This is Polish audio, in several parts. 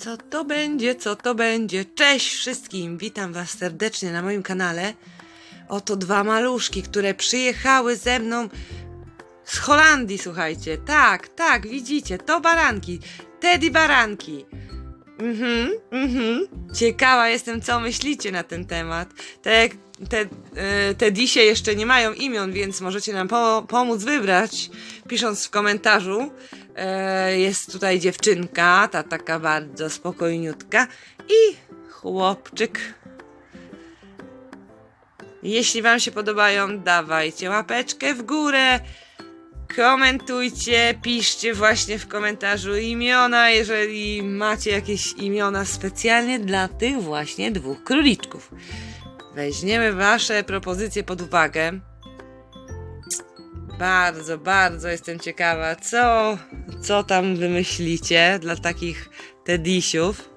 Co to będzie, co to będzie? Cześć wszystkim, witam was serdecznie na moim kanale. Oto dwa maluszki, które przyjechały ze mną z Holandii, słuchajcie. Tak, tak, widzicie, to baranki. Teddy baranki. Mhm, mhm. Ciekawa jestem, co myślicie na ten temat. Te, te, e, te disie jeszcze nie mają imion, więc możecie nam po, pomóc wybrać, pisząc w komentarzu. E, jest tutaj dziewczynka, ta taka bardzo spokojniutka i chłopczyk. Jeśli Wam się podobają, dawajcie łapeczkę w górę. Komentujcie, piszcie właśnie w komentarzu imiona, jeżeli macie jakieś imiona specjalnie dla tych właśnie dwóch króliczków. Weźmiemy Wasze propozycje pod uwagę. Bardzo, bardzo jestem ciekawa, co, co tam wymyślicie dla takich tedisiów.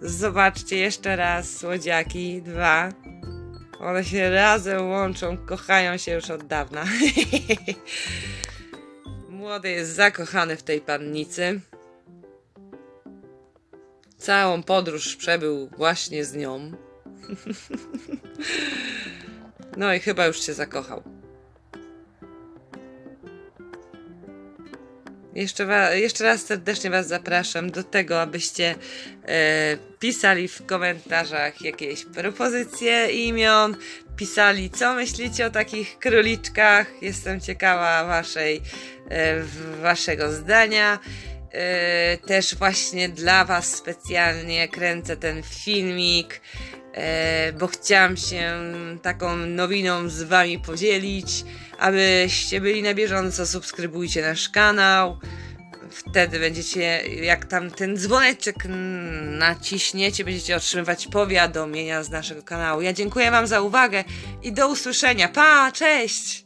Zobaczcie jeszcze raz słodziaki, dwa. One się razem łączą, kochają się już od dawna. Młody jest zakochany w tej pannicy. Całą podróż przebył właśnie z nią. No i chyba już się zakochał. Jeszcze, wa- jeszcze raz serdecznie Was zapraszam do tego, abyście e, pisali w komentarzach jakieś propozycje imion, pisali co myślicie o takich króliczkach. Jestem ciekawa waszej, e, waszego zdania. E, też właśnie dla Was specjalnie kręcę ten filmik, e, bo chciałam się taką nowiną z Wami podzielić, abyście byli na bieżąco. Subskrybujcie nasz kanał. Wtedy będziecie, jak tam ten dzwoneczek naciśniecie, będziecie otrzymywać powiadomienia z naszego kanału. Ja dziękuję Wam za uwagę i do usłyszenia. Pa, cześć!